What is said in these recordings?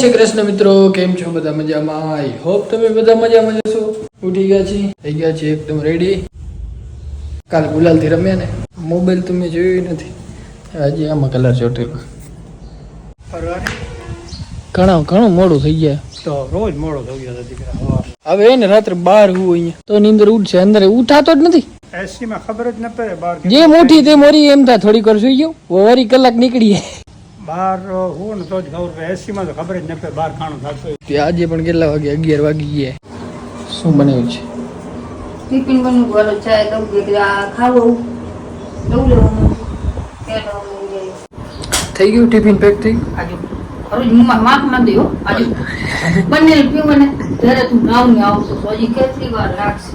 શ્રી કૃષ્ણ મિત્રો કેમ છો? બધા મજામાં? આઈ હોપ તમે બધા મજામાં જશો ઉઠી ગયા છે થઈ ગયા છે એકદમ રેડી કાલ ગુલાલથી રમ્યા ને. મોબાઈલ તમે જોયું નથી. હજી આમાં કલર ચોટેલો ઘણા ઘણું મોડું થઈ ગયા. તો રોજ મોડો થઈ ગયો દીકરા હવે. એને રાત્રે બાર હું અહીંયા. તો નીંદર ઉઠશે અંદર ઉઠાતો જ નથી. એસી માં ખબર જ ન પડે બાર જે મોટી તે મોરી એમ થાય થોડી વાર સુઈ ગયો. વરી કલાક નીકળી બાર હું ને તો જ ખબર પડે. એસી માં તો ખબર જ ન પડે બાર ખાણું થતું હોય. આજે પણ કેટલા વાગે? અગિયાર વાગી ગયા. શું બનાવ્યું છે? ટિફિન બનવું બોલો ચાય દઉં કે આ ખાવું. દઉં લેવાનું થઈ ગયું ટિફિન પેક થઈ? ગયું આજે માફ ના દયો આજે બંને પીવું ને ત્યારે તું નાવ ને આવતો તો હજી કેટલી વાર લાગશે?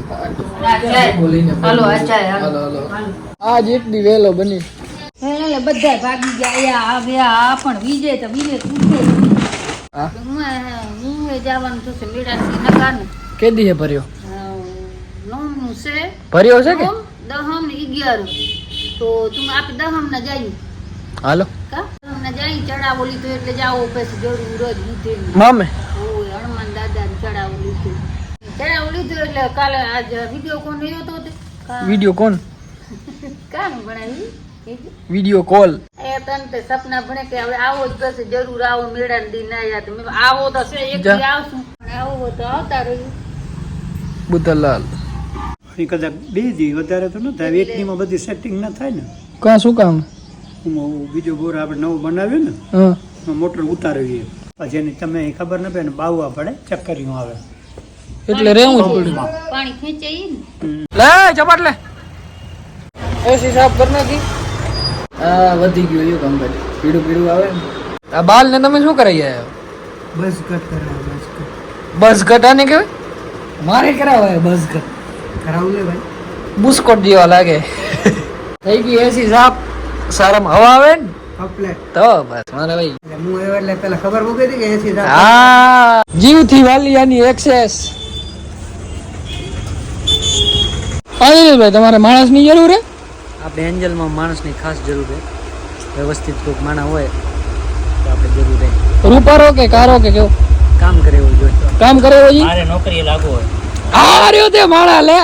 આ ચાય. બોલીને હાલો આ ચાય હાલો, હાલો. હાલો. આજ એક દી વહેલો બની. એટલે બધા ભાગી ગયા. આ બે આ પણ વિજય તો વિજય તૂટે. હું? એ જવાનું થશે મેળાથી નકા ને કે દીએ ભર્યો? નવમું છે. ભર્યો છે કે? દહમ ને અગિયાર. તો તું આપણે દહમ ના જાય. હાલો. કા? તમને જાય ચડાવો લીધો એટલે જાવો પછી જરૂર રોજ લીધે. મામે? ઓય હનુમાન દાદા ને ચડાવો લીધો. ચડાવો લીધો એટલે કાલે આજ વીડિયો કોણ રહ્યો તો વિડિયો કોણ? કાનું ભણાવી વિડિયો કોલ. એ તને તે સપના ભણે કે હવે આવો જ પછી જરૂર આવો મેળા દી ના યાદ. મેં આવો તો છે એક દી આવશું. આવો તો આવતા રહ્યું બુદ્ધલાલ. એ કદાચ બે દી વધારે તો ન થાય. એક દીમાં બધી સેટિંગ ના થાય ને. કા શું કામ? બીજો બોર આપણે નવું બનાવ્યું ને હા. મોટર ઉતારવી પછી એની તમે ખબર ન પડે ને બાવવા પડે ચક્કરીઓ આવે. એટલે જ પાણી ખેંચે. લે ચપાટ લે. એસી સાફ કર નાખી. આ વધી ગયું એવું કામ કરી પીડું પીડું આવે ને. આ બાલ ને તમે શું કરાઈ આવ્યો બસ કટ કરાવે બસ કટ બસ આને કહેવાય? મારે કરાવે બસ કટ કરાવું લે ભાઈ. બુસ્કોટ જેવા લાગે. થઈ ગઈ એસી સાફ. સારામાં હવા આવે ને? તો બસ મારે ભાઈ. એટલે હું આવ્યો એટલે પેલા ખબર મૂકી હતી કે એસી હા. જીવથી વાલિયાની એક્સેસ અનિલભાઈ તમારે માણસની જરૂર હે? આપણે એન્જલમાં માણસની ખાસ જરૂર છે. વ્યવસ્થિત કોઈક માણા હોય તો આપણે જરૂર રહે રૂપારો કે કારો કે કેવો? કામ કરે એવું જોઈએ. કામ કરે એવું જોઈએ નોકરી લાગુ હોય. આ રહ્યો તે માણા લે.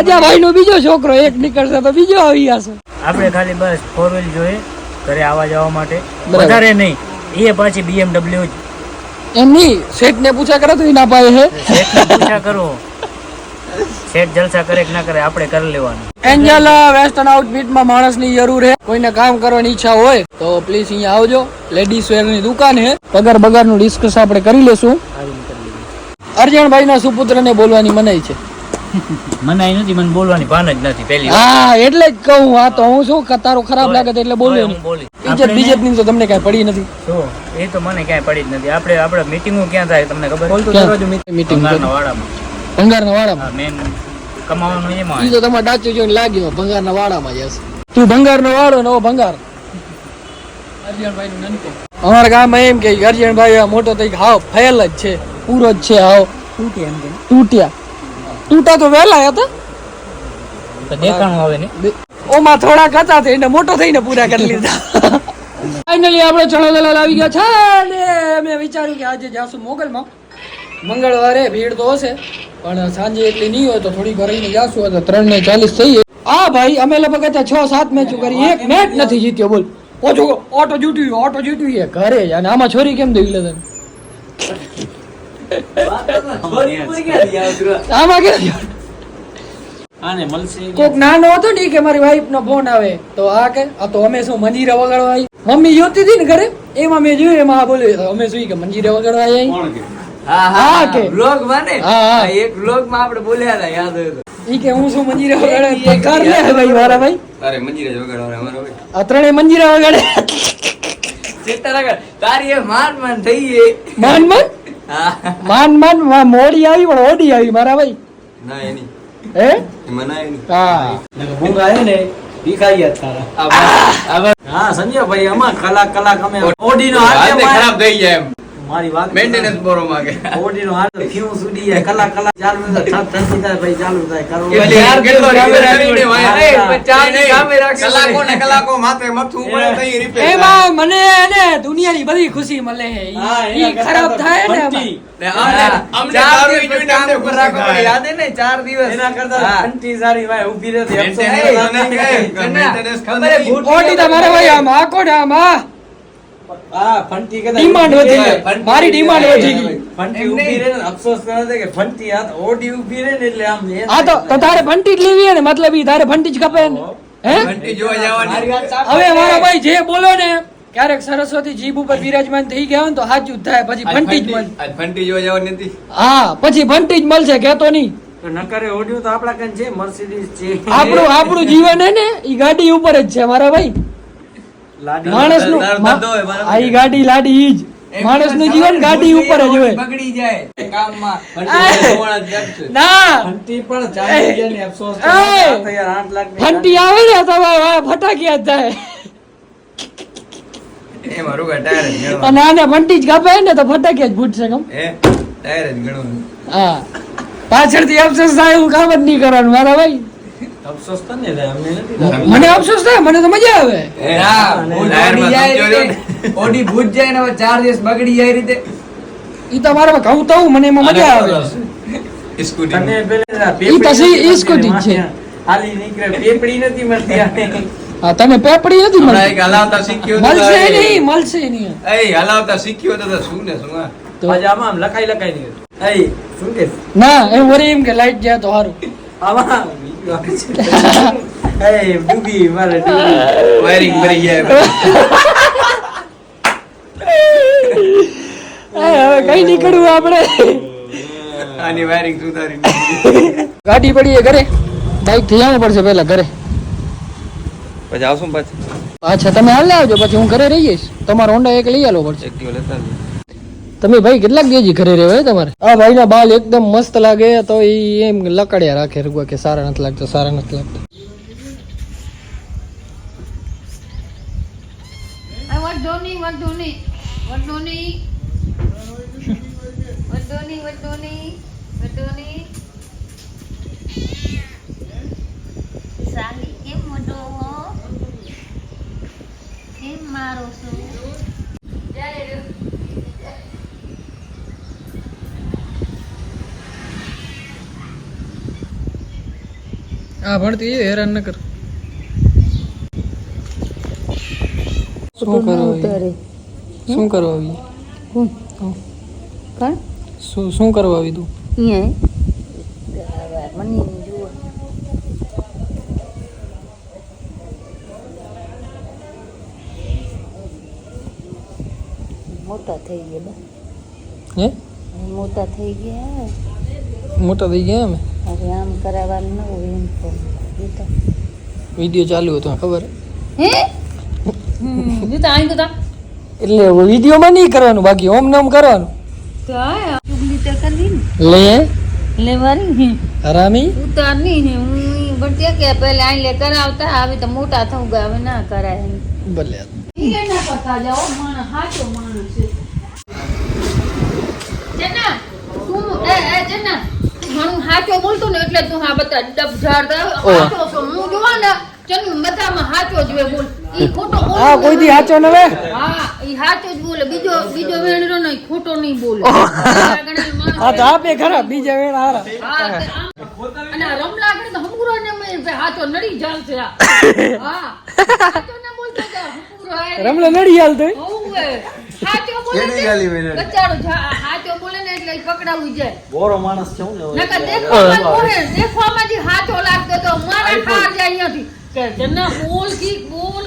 અજા ભાઈ નો બીજો છોકરો એક નીકળશે તો બીજો આવી જશે. આપણે ખાલી બસ ફોર વ્હીલ જોઈએ ઘરે આવવા જવા માટે. વધારે નહીં. એ પાછી બીએમડબલ્યુ જ. એમની શેઠ ને પૂછા કરે તો એના ભાઈ હે. શેઠને પૂછા કરો. શેઠ જલસા કરે કે ના કરે આપણે કરી લેવાનું. એન્જલ વેસ્ટર્ન આઉટફિટમાં માણસની જરૂર છે કોઈને કામ કરવાની ઈચ્છા હોય તો પ્લીઝ અહીંયા આવજો. લેડીઝ વેરની દુકાન છે પગાર બગારનું ડિસ્કસ આપણે કરી લેશું. અરજણભાઈના સુપુત્રને બોલવાની મનાઈ છે. મનાઈ નથી મને બોલવાની ભાન જ નથી પહેલી હા એટલે જ કહું આ તો હું શું તારો ખરાબ લાગે એટલે બોલ્યો બોલી. ઇજ્જત બીજતની તો તમને કઈ પડી નથી. એ તો મને ક્યાંય પડી જ નથી. આપણે આપણે મીટિંગો ક્યાં થાય તમને ખબર? મીટિંગ વાડામાં. ભંગારના વાડામાં? મેન કમાવાનું એમાં ઈ તો તમારે ડાચું જોઈને લાગ્યો ભંગારના વાડામાં જશે તું ભંગારનો વાડો નવો ભંગાર. અરજણભાઈ નું નનકો. અમારા ગામમાં એમ કે અરજણભાઈ આ મોટો થઈ હાવ ફેલ જ છે પૂરો જ છે હાવ. તૂટ્યા એમ કે. તૂટ્યા. તૂટા તો વહેલા હતા. તો દેખાણું આવે ને. ઓમાં થોડાક હતા એને મોટો થઈને પૂરા કરી લીધા. ફાઇનલી આપણે ચણો દલાલ આવી ગયા છે. ને મેં વિચાર્યું કે આજે જાશું મોગલમાં. મંગળવારે ભીડ તો હશે પણ સાંજે એટલી નહીં હોય તો થોડીક વાર રહીને જાશું તો ત્રણ ને ચાલીસ થઈ આ ભાઈ અમે લગભગ છ સાત મેચ કરી એક મેચ નથી જીત્યો બોલ. ઓછો ઓટો જીટ્યું ઓટો જીટ્યું એ ઘરે જ. અને આમાં છોરી કેમ દેવી લે આમાં કેમ? કોક નાનો હતો ને કે મારી વાઈફ નો ફોન આવે. તો આ કે આ તો અમે શું મંજીરા વગાડવા આવી મમ્મી જોતી હતી ને ઘરે? એમાં મેં જોયું એમાં આ બોલે અમે શું કે મંજીરા વગાડવા આવી હા હા, હા કે? બ્લોગ બને હા, હા. એક બ્લોગમાં આપણે બોલ્યા હતા યાદ હોય ઈ કે હું શું મંજીરા વગાડવા? કર લે ભાઈ મારા ભાઈ. અરે મંજીરે જ અમારો ભાઈ આ ત્રણેય મંજીરા વગાડે. ચેતા રાખે તારી એ માન માન થઈ ગઈ માન માન? હા. માન માન મોડી આવી પણ ઓડી આવી મારા ભાઈ. ના એની. હે? મનાય નહીં હા. ભૂંગ આવે ને. હા સંજય ભાઈ અમાર કલાક કલાક અમે ઓડી નો ખરાબ થઈ જાય એમ. મારી વાત મેન્ટેનન્સ બોરો માંગે. ઓડીનો હાલ ફ્યુઝ ઉડી જાય? કલાક કલાક ચાલુ થાય ઠપ થાય ભાઈ ચાલુ થાય કરો. એટલે યાર કેટલો કેમેરા નહીં, દિવસ સામે રાખશે. કલાકો ને કલાકો માથે મથું પડે તો ઈ એ ભાઈ મને ને દુનિયાની બધી ખુશી મળે હે ઈ- ખરાબ થાય ને ને અમને અમને ચાર દિવસ અમને ઉપર રાખો પડે. યાદ હે ને? ચાર દિવસ. એના કરતા ઘંટી સારી ભાઈ ઊભી ના, maintenance ખબર ઓડી તમારે ભાઈ આમ ને આમ? આ હા, ફંટી કદાચ Demand વધી ગઈ. મારી ઊભી વધી ગઈ. ફંટી ઊભી રહે ને અફસોસ કરે છે કે ફંટી આ ઓડી ઊભી રહે ને એટલે આમ એ તો તો તારે ફંટી જ લેવી ને મતલબ ઈ તારે ફંટી જ ખપે ને. હે? જોવા જવાની. હવે મારા ભાઈ જે બોલો ને ક્યારેક સરસ્વતી જીભ ઉપર બિરાજમાન થઈ ગયા હોય ને તો સાચું જ થાય પછી ફંટી જ મળે. ફંટી જોવા જવાની નથી હા પછી ફંટી જ મળશે કેતો નહીં. તો નકરે ઓડિયું તો આપણા કાન છે મર્સિડીઝ છે. આપણું આપણું જીવન હે ને ઈ ગાડી ઉપર જ છે મારા ભાઈ. લાડી માણસનું તારો ધંધો હોય, બરાબર. આ ઈ ગાડી લાડી ઈ જ. એમ માણસનું જીવન ગાડી ઉપર જ હોય. બગડી જાય. કામમાં. ફંટી. ના. પણ ચાલી ગયા ને અફસોસ યાર લાખ ફંટી આવે ને તો ફટાકી ફટાકિયા જ થાય એ મારું ટાયર જ ગણવાનું. અને આને ફંટી જ કાપે ને તો ફટાકિયા જ ફૂટશે કમ? હે ટાયર જ ગણવાનું. હા. પાછળથી અફસોસ થાય એવું કામ જ નહીં કરવાનું મારા ભાઈ. મને અફસોસ થાય મને તો મજા આવે. ઓડી ટાયરમાં જાય ને? ભૂજ જાય ને ચાર દિવસ બગડી જાય રીતે. ઈ તો મારા કહું તો મને એમાં મજા આવે. સ્કૂટી ઈ તો ઈ સ્કૂટી છે. હાલી નીકળે પેપડી નથી મળતી આને. તને પેપડી નથી મળતી? એક હલાવતા શીખ્યો મળશે નહીં મળશે નહીં. એ હલાવતા શીખ્યો તો શું ને શું? તો પાછા આમાં આમ લખાઈ લખાઈ નીકળે. એય, શું કે? ના એમ વળી એમ કે લાઈટ જાય તો સારું આમાં બીજું આવે છે. એય, ડૂબી મારે ડૂબી વાયરિંગ ભરી જાય હવે કઈ નીકળવું આપણે? આની વાયરિંગ સુધારી ગાડી પડી ઘરે. બાઈકથી આવવું પડશે પેલા ઘરે. પછી આવશું પાછા? અચ્છા તમે હાલ આવજો પછી હું ઘરે રહી જઈશ તમારો હોન્ડા એક લઈ આલો પડશે. એક્ટિવા લેતા. તમે ભાઈ કેટલાક ગેજી ઘરે રહેવાય તમારે? આ ભાઈના બાલ એકદમ મસ્ત લાગે તો એ એમ લકડ્યા રાખે રૂગા કે સારા નથી લાગતા સારા નથી લાગતા. મારો વડોની વડોની વડોની વડોની વડોની વડોની સાલી કેમ વડો કેમ મારો છો હા ભણતી એ હેરાન ન કર. શું કરો શું કરવા આવી કોણ? શું શું કરવા આવી તું? મોટા થઈ ગયા હે? મોટા થઈ ગયા. મોટા થઈ ગયા અમે હવે આમ કરાવવાનું ન હોય એમ તો. એ તો. વીડિયો ચાલુ હતો ખબર? હે? જો તો આઈ ગયો એટલે વિડીયોમાં નહીં કરવાનું બાકી ઓમ નમ કરવાનું. તો આ ચુગલી તો કરી લે. લેવાની હરામી? ઉતાર નહીં હે હું પણ તે કે પહેલા આઈ લે કરાવતા આવે તો મોટા થવું ગયા હવે ના કરાય ભલે. ઈ ના પતા જાઓ માણસ હાચો માણસ છે. જના તું એ એ જેના તું ઘણું હાચો બોલતો ને એટલે તું હા બધા ડબ ઝાડ. હાચો છો. હું જોવા ને ચન બધામાં હાચો જ બોલ. ઈ ખોટો બોલ હા કોઈ દી હાચો નવે હા ઈ હાચો જ બોલે. બીજો બીજો વેણરો નહીં ખોટો નહીં બોલે. હા તો આપે ખરા બીજા વેણ હારા. હા, અને રમલા આગળ તો હમુરો ને મે હાચો નડી ચાલશે આ. હા. હાચો ના બોલતો કે હમુરો આય. નડી હાલ તો હોવે. હાચો બોલે નડી ગાલી મેં નડી? બચારો હાચો બોલે ને એટલે ઈ પકડાવું જાય બોરો માણસ છે હું ને નકર દેખવામાં દેખવામાં જ ઈ લાગતો તો મારા ખાર જાય અહીંયાથી. કે જન્ના બોલ કી બોલ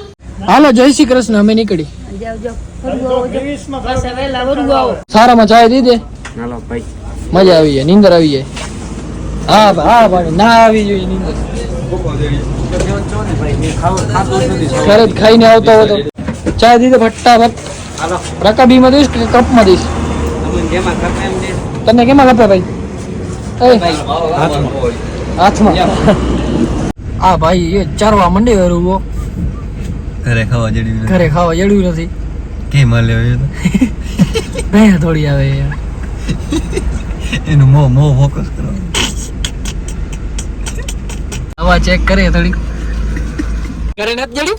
હાલો જય શ્રી કૃષ્ણ અમે નીકળી. સારા ફરવું આવો જાવ. બસ હવે લા ફરવું આવો. સારામાં ચાય દી દે. હાલો ભાઈ. મજા આવી જાય નીંદર આવી જાય. હા હા ભાઈ ના આવી જોઈએ નીંદર. ખાઈને આવતો હતો ચાય દીધે ફટાફટ. હાલો. રકાબીમાં દઈશ કે કપમાં દઈશ? તને કેમાં કપે ભાઈ? હાથમાં. હાથમાં. આ ભાઈ એ ચારવા મંડે હરુવો ઘરે ખાવા જેડી ઘરે ખાવા જડ્યું નથી. કેમ હાલ્યો એ તો? નહીં થોડી આવે યાર એનું મોં મોં ફોકસ કરો. હવા ચેક કરે થોડી ઘરે નથી જડ્યું?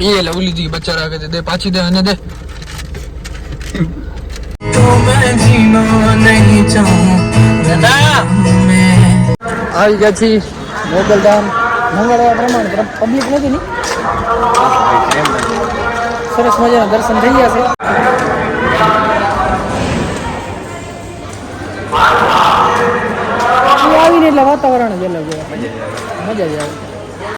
એ લે ઓલી દી બચારા કે દે પાછી દે અને દે. આવી ગયા છીએ મોગલધામ મંગળવાર પ્રમાણે પબ્લિક નથી ને સરસ મજાના દર્શન થઈ ગયા છે એટલે વાતાવરણ જ અલગ મજા જ આવે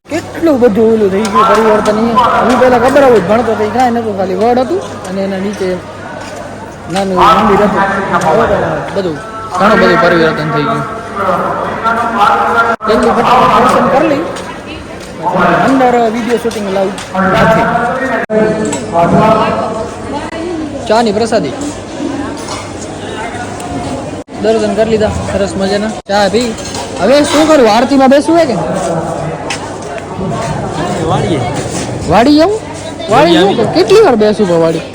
કેટલું બધું ઓલું થઈ ગયું પરિવર્તન હું પહેલા ખબર આવું ભણતો તો કાંઈ નતું ખાલી વડ હતું અને એના નીચે બધું, ઘણું બધું પરિવર્તન થઈ ગયું. કરી અંદર વીડિયો શૂટિંગ લાવ. નથી ચાની પ્રસાદી. દર્શન કરી લીધા, સરસ મજાના. ચા પી. હવે શું કરવું આરતીમાં બેસવું હે કે? વાડી આવું? વાડી કેટલી વાર બેસું વાડી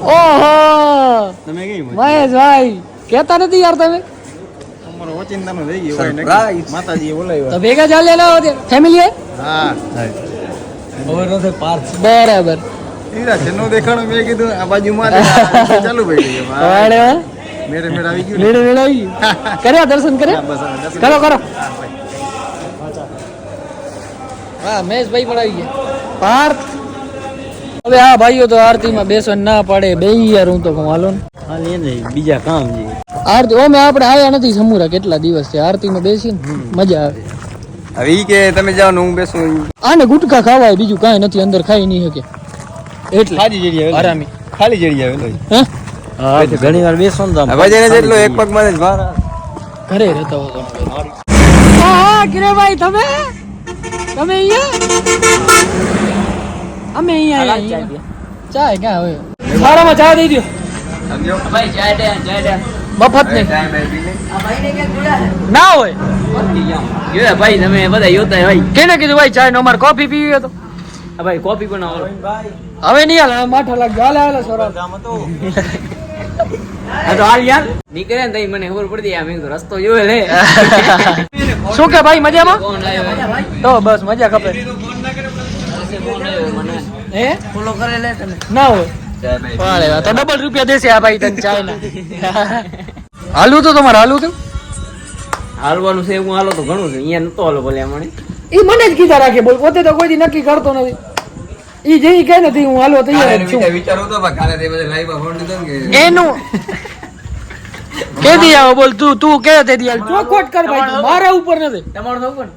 ઓહો! તમે કઈ મહેશભાઈ કેતા નથી યાર તમે? તમારો ઓચિંતાનું થઈ ગયું સરપ્રાઈઝ માતાજીએ બોલાવ્યો. તો ભેગા ચાલે ના હોતે? ફેમિલી હે હા. હવે નથી પાર્થ. બરાબર. હીરા જનો દેખાણો મેં કીધું આ બાજુમાં ચાલુ પડી ગયું. વાડે મેરે મેરે આવી ગયું મેળે મેળે આવી ગયું. કર્યા દર્શન કર્યા? કરો કરો. હા મહેશભાઈ પણ આવી ગયા. પાર્થ હવે આ ભાઈઓ તો આરતીમાં બેસવા ના પાડે બે યાર હું તો કહું હાલો ને બીજા કામ છે. આરતી ઓમે આપણે આયા નથી સમુરા કેટલા દિવસ છે? આરતીમાં બેસી ને મજા આવે. હવે ઈ કે તમે જાઓ ને હું બેસું. આને ગુટકા ખાવાય બીજું કાંઈ નથી અંદર ખાઈ નહીં શકે. એટલે ખાલી જડી આવે આરામી. ખાલી જડી આવે હે? હા ઘણી વાર બેસો ને તમે ભાઈ જેટલો એક પગમાં જ ભાર ઘરે રહેતા હો તમે હા હા કિરેભાઈ તમે? તમે અહીંયા? અમે અહીંયા અહીંયા ચાય ક્યાં હવે સારામાં ચા દઈ દો ભાઈ દે દે. મફત નહીં. ના હોય. જોયા ભાઈ તમે બધા યોતા ભાઈ કેને કીધું ભાઈ ચાય નો અમારે કોફી પીવી હતો તો. ભાઈ કોફી બનાવો હવે નહીં હાલ માઠા લાગજો. હાલે હાલે સોરા હા તો હાલ યાર. નીકળે ને તઈ મને ખબર પડતી આ મેં રસ્તો જોયો લે. શું કે ભાઈ મજામાં? તો બસ મજા ખપે. આવ્યો મને હે? ફોલો કરે લે તમે. ના હોય. તો ડબલ રૂપિયા દેશે આ ભાઈ તને ચાય હાલવું તો તમારે હાલવું તો હાલવાનું છે હું હાલો તો ઘણું છે. અહીંયા નતો હાલો ભલે મને. એ મને જ કીધા રાખે બોલ પોતે તો કોઈ નક્કી કરતો નથી. ઈ જે ઈ નથી હું હાલવા તૈયાર છું. વિચારો તો કાલે તે બધા લાઈવ ફોન લીધો કે એનું? કે દી આવો બોલ તું તું કે તે દી ચોખવટ કર ભાઈ મારા ઉપર નથી. તમારું થવું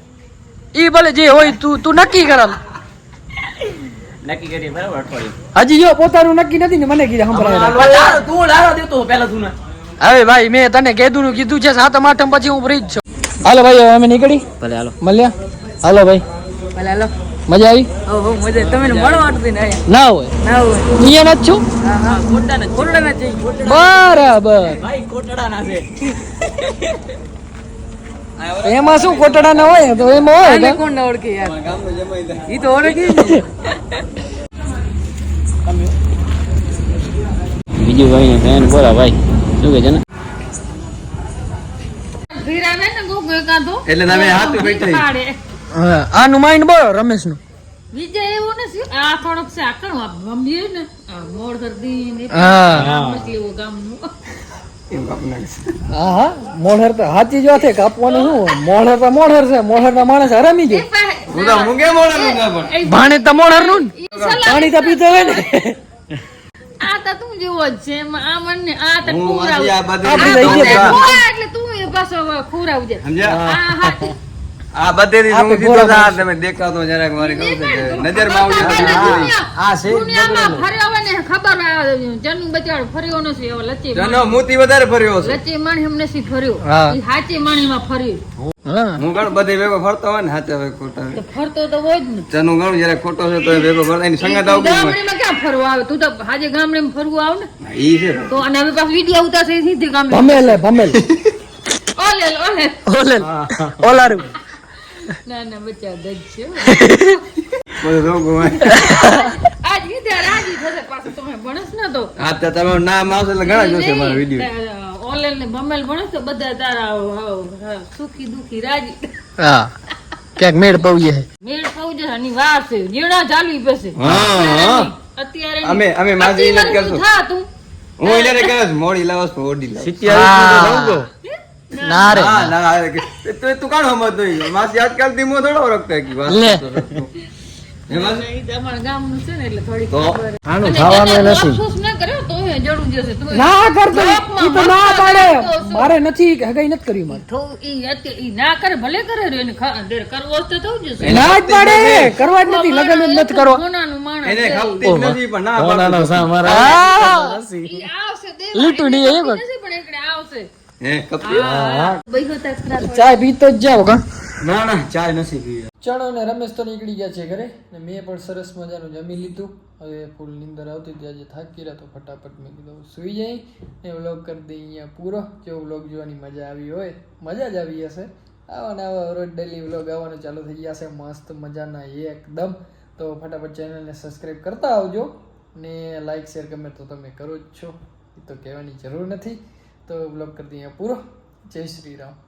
ઈ ભલે જે હોય તું તું નક્કી કર હાલ. નક્કી કરીએ બરાબર અઠવાડિયું. હજી જો પોતાનું નક્કી નથી ને મને કીધું સંભળાય તું લારો દેતો પેલા તું હવે ભાઈ મેં તને કીધું નું કીધું છે સાતમ આઠમ પછી હું ફ્રી જ છું. હાલો ભાઈ હવે અમે નીકળી? ભલે હાલો. મળ્યા હાલો ભાઈ. ભલે હાલો. મજા આવી? ઓહો મજા તમે મળવા વાટતી ના હોય. ના હોય. અહીંયા જ છું? હા હા. કોટડા ને કોટડા ના છે. બરાબર. ભાઈ કોટડા ના છે. એમાં શું કોટડા ના હોય? તો એમાં હોય ને કોણ ના ઓળખે યાર. ઈ તો ઓળખી બીજું ભાઈ ને ફેન બોલા ભાઈ. શું કે છે ને? એટલે તમે હાથ બેઠા આનું માઇન્ડ બોલો રમેશનું વિજય એવું નથી. આ થોડોક છે આકણ ગમ્યું ને. મોડ હા. હા હા મોઢર તો હાથી જો છે કાપવાનું શું? મોઢર તો મોઢર છે મોઢર ના માણસ હરામી જાય હું તો મૂંગે મોડે મૂંગા પણ ભાણે તો મોઢરનું ને. પાણી તો પીતો હોય ને. આ તો તું જેવો જ છે આ મને આ તો હું આ બધું આપણી લઈ આ ગયા ખોરા એટલે તું એ પાછો ખોરાવજે સમજ્યા? આ હાથી આ બધેથી આપે હું કીધું તા તમે દેખાતો જરાક મારી કહું છે. નજરમાં તો આ છે દુનિયામાં ફર્યો હોય ને ખબર આ જન્મ બચાડ ફર્યો નથી હવે લચી જનો મોતી વધારે ફર્યો છે લચી માણી હમને સી ફર્યો? હા. ઈ હાચી માણી માં ફર્યો. હું. ગણ બધે ભેગો ફરતો હોય ને હાચે હવે ખોટા તો ફરતો તો હોય જ ને. જનું ગણ જયારે ખોટો છે તો ભેગો ફરતા એની સંગત આવું હોય. ગામડીમાં ક્યાં ફરવા આવે? તું તો હાજે ગામડે ફરવું આવ ને. ઈ છે. તો અને હવે પાછું વીડિયો ઉતારશે એ સીધી ગામડે. ભમેલે ભમેલ. ઓલે ઓલે ઓલે ઓલારું. ના ના બચ્ચા દજ છે. બધું રોગ હોય આજ કીધા રાજી થશે પાછું તમે ભણસ ને તો. હા તો તમે નામ આવશે એટલે ઘણા જોશે મારા વીડિયો. ઓનલાઈન ને બમેલ ભણસ તો બધા તારા આવ- આવ સુખી દુખી રાજી. હા. ક્યાંક મેળ પવીએ મેળ પવજે આની વાર છે. જીણા ચાલવી પેસે હા, હા. અત્યારે અમે અમે માજી કરશું. તું. હું મોડી લાવસ પણ ઓડી લાવ ના રે. ના ના, કે- તું કાણ સમજ નહીં માસી આજકાલ થોડો ઓળખતા કે વાત લે. તો. તો તો? તો તું તો. મારે નથી હગાઈ નથી કર્યું મારે. તો ના કરે ભલે કરે કરવો જ તો થવું જશે ના જ પાડે. કરવા જ નથી લગન જ નથી એ આવશે. હે ચાય પીતો જ જાવ કા? ના ના ચાય નથી પીવી. ચણો ને રમેશ તો નીકળી ગયા છે ઘરે. ને મેં પણ સરસ મજાનું જમી લીધું. હવે ફૂલ નીંદર આવતી ત્યાં જે થાકી રહ્યા તો ફટાફટ મેં કીધું સુઈ જાય. ને વ્લોગ કરી દઈએ અહીંયા પૂરો. જો વ્લોગ જોવાની મજા આવી હોય? મજા જ આવી હશે. આવા ને આવા રોજ ડેલી વ્લોગ આવવાનું ચાલુ થઈ ગયા છે. મસ્ત મજાના એકદમ. તો ફટાફટ ચેનલને સબસ્ક્રાઈબ કરતા આવજો. ને લાઇક શેર ગમે તો તમે કરો જ છો. એ તો કહેવાની જરૂર નથી. વ્લોગ કરી દઈએ અહીંયા પૂરો જય શ્રી રામ